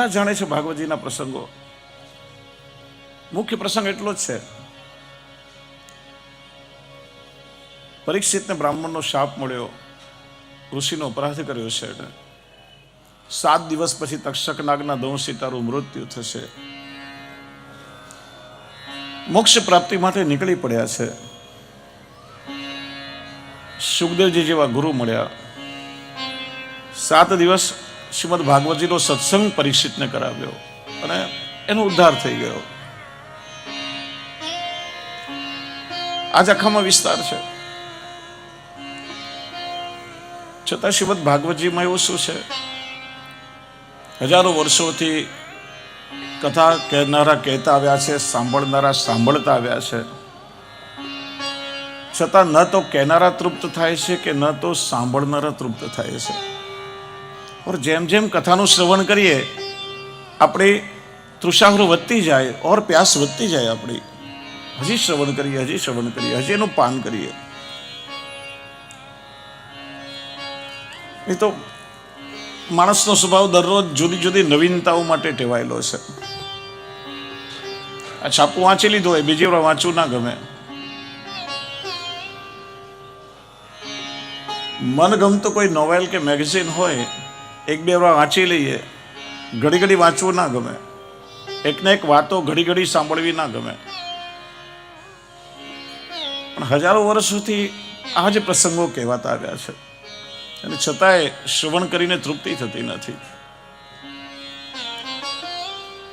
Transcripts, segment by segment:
બધા જાણે છે ભાગવતજીના પ્રસંગો. મુખ્ય પ્રસંગ એટલો જ છે. પરીક્ષિતને બ્રાહ્મણનો શાપ મળ્યો, ઋષિનો અપરાધ કર્યો છે એટલે સાત દિવસ પછી તક્ષક નાગના દંશથી તારું મૃત્યુ થશે. મોક્ષ પ્રાપ્તિ માટે નીકળી પડ્યા છે. સુખદેવજી જેવા ગુરુ મળ્યા. સાત દિવસ શ્રીમદ ભાગવતજીનો સત્સંગ પરીક્ષિતને કરાવ્યો અને એનો ઉદ્ધાર થઈ ગયો. આજ આખામાં વિસ્તાર છે. છતાં શ્રીમદ ભાગવતજીમાં એવું શું છે? હજારો વર્ષોથી કથા કહેનારા કહેતા આવ્યા છે, સાંભળનારા સાંભળતા આવ્યા છે. છતાં ન તો કહેનારા તૃપ્ત થાય છે કે ન તો સાંભળનારા તૃપ્ત થાય છે. ઓર જેમ જેમ કથાનું શ્રવણ કરીએ આપણી તૃષાગ્ર વધતી જાય ઓર પ્યાસ વધતી જાય આપણી હજી શ્રવણ કરીએ હજી શ્રવણ કરીએ હજી એનું પાન કરીએ એ તો માણસનો સ્વભાવ દરરોજ જુદી જુદી નવીનતાઓ માટે ટેવાયેલો છે આ છાપું વાંચી લીધું હોય, બીજી વાર વાંચવું ના ગમે। મન ગમતો કોઈ નોવેલ કે મેગેઝિન હોય એક બે વાર વાંચી લઈએ. ઘડી ઘડી વાંચવું ના ગમે. એકને એક વાતો ઘડી ઘડી સાંભળવી ના ગમે. પણ હજારો વર્ષોથી આ જ પ્રસંગો કહેવાતા આવ્યા છે. અને છતાંય શ્રવણ કરીને તૃપ્તિ થતી નથી.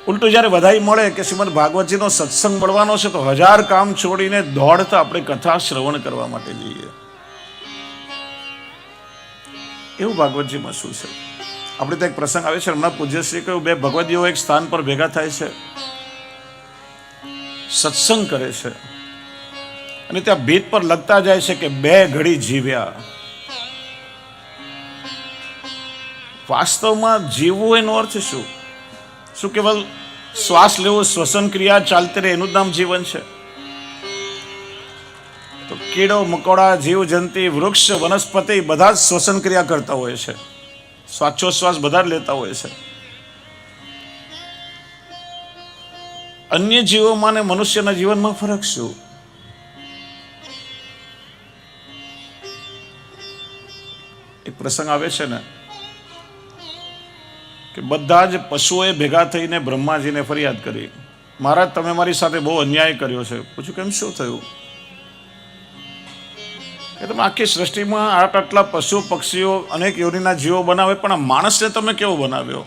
ઉલટું જ્યારે વધાઈ મળે કે શ્રીમદ ભાગવતજીનો સત્સંગ મળવાનો છે, તો હજાર કામ છોડીને દોડતા આપણે કથા શ્રવણ કરવા માટે જઈએ. એવું ભાગવતજીમાં શું છે. આપણે ત્યાં એક પ્રસંગ આવે છે, હમણાં પૂજ્યશ્રી કહ્યું, બે ભગવદીઓ એક સ્થાન પર ભેગા થાય છે, સત્સંગ કરે છે, અને ત્યાં ભીત પર લગતા જાય છે કે બે ઘડી જીવ્યા. વાસ્તવમાં જીવવું એનો અર્થ શું? શું કેવલ શ્વાસ લેવો, શ્વસન ક્રિયા ચાલતી રહે, એનું જ નામ જીવન છે? તો કીડો, મકોડા, જીવ, જંતી, વૃક્ષ, વનસ્પતિ બધા જ શ્વસન ક્રિયા કરતા હોય છે. શ્વાસોશ્વાસ વધારે લેતા હોય છે. અન્ય જીવોમાં ને મનુષ્યના જીવનમાં ફરક શું? એક પ્રસંગ આવે છે ને, કે બધા જ પશુઓએ ભેગા થઈને બ્રહ્માજીને ફરિયાદ કરી. મહારાજ, તમે મારી સાથે બહુ અન્યાય કર્યો છે. પૂછ્યું, કેમ શું થયું? તમે આખી સૃષ્ટિમાં આટ આટલા પશુ પક્ષીઓ અનેક યોનિના જીવો બનાવે, પણ આ માણસને તમે કેવો બનાવ્યો?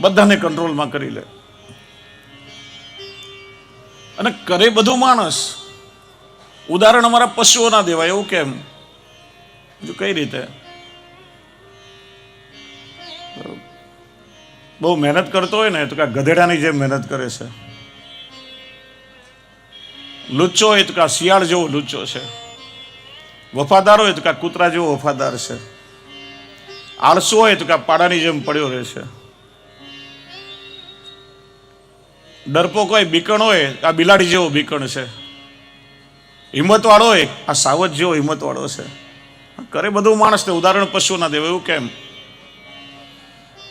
બધાને કંટ્રોલમાં કરી લે. અને કરે બધું માણસ. ઉદાહરણ અમારા પશુઓના દેવાય, એવું કેમ? જો કઈ રીતે? બહુ મહેનત કરતો હોય ને, તો કે ગધેડાની જેમ મહેનત કરે છે. લુચ્ચો હોય તો કે શિયાળ જેવો લુચ્ચો છે? વફાદાર હોય તો કે કૂતરા જેવો વફાદાર છે? આળસો હોય તો કે પાડાની જેમ પડ્યો રહે છે? ડરપોક હોય બીકણ હોય, આ બિલાડી જેવો બીકણ છે. હિંમતવાળો હોય, આ સાવજ જેવો હિંમતવાળો છે. કરે બધું માણસને ઉદાહરણ પશુ ના દેવું, એવું કેમ?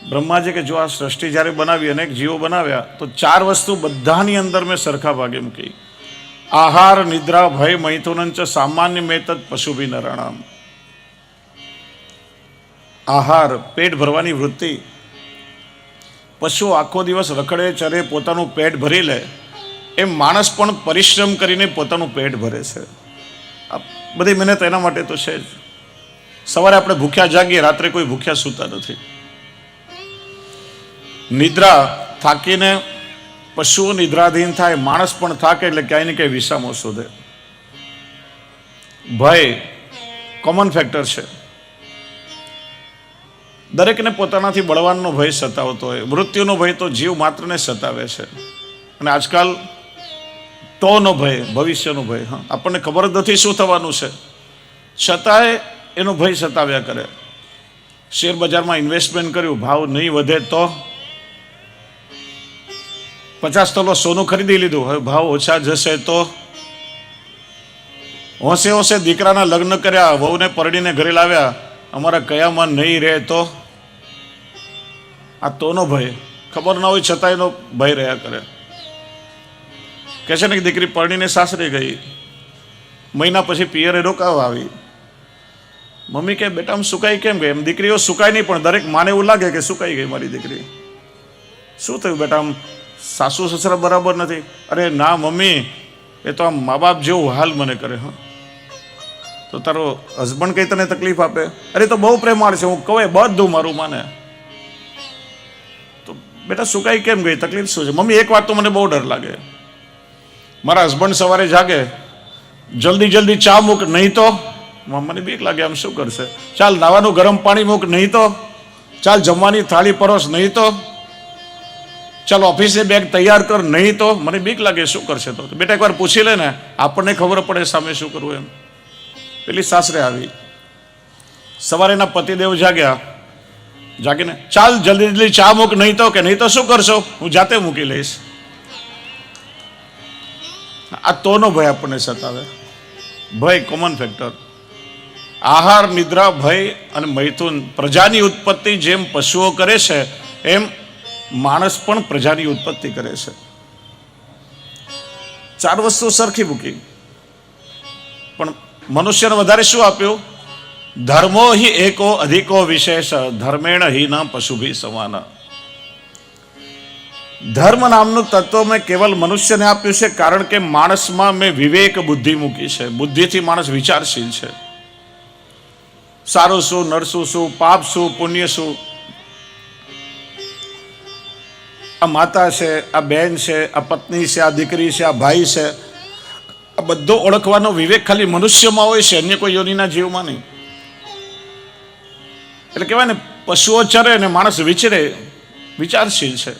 બ્રહ્માજી કે જો આ સૃષ્ટિ જ્યારે બનાવી, અનેક જીવો બનાવ્યા, તો ચાર વસ્તુ બધાની અંદર મેં સરખા ભાગે મૂકી. આહાર, નિદ્રા, ભય, મૈથુનંચ, સામાન્ય મેતત પશુભી નરાણામ આહાર, પેટ ભરવાની વૃત્તિ. પશુ આખો દિવસ રખડે, ચરે, પોતાનું પેટ ભરી લે. એમ માણસ પણ પરિશ્રમ કરીને પોતાનું પેટ ભરે છે. બધી મહેનત એના માટે તો છે જ. સવારે આપણે ભૂખ્યા જાગીએ, રાત્રે કોઈ ભૂખ્યા સૂતા નથી. નિદ્રા થાકીને પશુઓ નિદ્રાધીન થાય, માણસ પણ થાકે એટલે ક્યાંય ને ક્યાંય વિસામો શોધે. ભય કોમન ફેક્ટર છે. દરેકને પોતાનાથી બળવાનનો ભય સતાવતો હોય. મૃત્યુનો ભય તો જીવ માત્રને સતાવે છે. અને આજકાલ તોનો ભય, ભવિષ્યનો ભય, હા. આપણને ખબર જ નથી શું થવાનું છે. છતાંય એનો ભય સતાવ્યા કરે. શેર બજારમાં ઇન્વેસ્ટમેન્ટ કર્યું, ભાવ નહીં વધે તો પચાસ તોલો સોનું ખરીદી લીધું. હવે ભાવ ઓછા જશે તો? હોંશે હોંશે દીકરાના લગ્ન કર્યા, વહુને પરડીને ઘરે લાવ્યા. અમારા કયામાં નહીં રહે તો? આ તોનો ભય. ખબર ના હોય છતાં એનો ભય રહ્યા કરે. કહે છે ને કે દીકરી પરણીને સાસરે ગઈ. મહિના પછી પિયરે રોકાવા આવી. મમ્મી કે બેટા આમ સુકાઈ કેમ ગઈ? એમ દીકરીઓ સુકાય નહીં, પણ દરેક માને એવું લાગે કે સુકાઈ ગઈ મારી દીકરી. શું થયું બેટા આમ સાસુ સસરા બરાબર નથી. અરે ના, મમ્મી, એ તો આમ મા બાપ જેવું હાલ મને કરે, હા. તો તારો હસબન્ડ કઈ તને તકલીફ આપે? અરે તો બહુ પ્રેમાળ છે, હું કહે બધું મારું માને. તો બેટા સુકાઈ કેમ ગઈ? તકલીફ શું છે? મમ્મી, એક વાત તો મને બહુ ડર લાગે. મારા હસબન્ડ સવારે જાગે, જલ્દી જલ્દી ચા મૂક, નહીં તો? મમ્માને બીક લાગે, આમ શું કરશે? ચાલ, નાવાનું ગરમ પાણી મૂક, નહીં તો? ચાલ, જમવાની થાળી પરોશ નહીં તો? ચાલ ઓફિસે બેગ તૈયાર કર, નહીં તો મને બીક લાગે શું કરશે તો. બેટા, એકવાર પૂછી લે ને, આપણને ખબર પડે સામે શું કરવું એમ. પેલી સાસરે આવી. સવારે એના પતિદેવ જાગ્યા. જાગીને ચાલ, જલ્દી જલ્દી ચા મૂક, નહીં તો કે, નહીં તો શું કરશો? હું જાતે મૂકી લઈશ. આ તોનો ભય આપણને સતાવે. ભય કોમન ફેક્ટર આહાર, નિદ્રા, ભય અને મૈથુન પ્રજાની ઉત્પત્તિ જેમ પશુઓ કરે છે, એમ માણસ પણ પ્રજાની ઉત્પત્તિ કરે છે. ચાર વસ્તુ સરખી મૂકી. પણ મનુષ્યને વધારે શું આપ્યું? ધર્મો હિ એકો અધિકો વિશેષ, ધર્મેણ હિ ના પશુભી સમાન. ધર્મ નામનું તત્વ મેં કેવલ મનુષ્યને આપ્યું છે કારણ કે માણસમાં મેં વિવેક બુદ્ધિ મૂકી છે. બુદ્ધિથી માણસ વિચારશીલ છે. સારું શું, નરસું શું, પાપ શું, પુણ્ય શું? આ માતા છે, આ બેન છે, આ પત્ની છે, આ દીકરી છે, આ ભાઈ છે. આ બધો ઓળખવાનો વિવેક ખાલી મનુષ્યમાં હોય છે, અન્ય કોઈ યોનિના જીવમાં નહીં. એટલે કહેવાય ને, પશુઓ ચરે ને માણસ વિચરે, વિચારશીલ છે.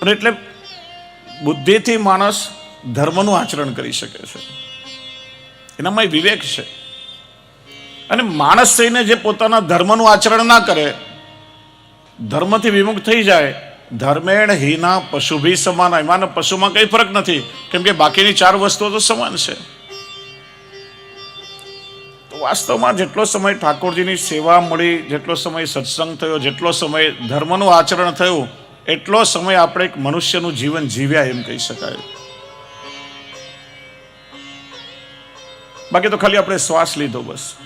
અને એટલે બુદ્ધિથી માણસ ધર્મનું આચરણ કરી શકે છે. એનામાં વિવેક છે. અને માણસ થઈને જે પોતાના ધર્મનું આચરણ ના કરે ધર્મથી વિમુખ થઈ જાય, ધર્મેણ હિના પશુ ભી સમાન એમાં પશુમાં કંઈ ફરક નથી, કેમ કે બાકીની ચાર વસ્તુઓ તો સમાન છે. વાસ્તવમાં જેટલો સમય ઠાકોરજીની સેવા મળી, જેટલો સમય સત્સંગ થયો, જેટલો સમય ધર્મનું આચરણ થયું, એટલો સમય આપણે એક મનુષ્યનું જીવન જીવ્યા એમ કહી શકાય. બાકી તો ખાલી આપણે શ્વાસ લીધો બસ.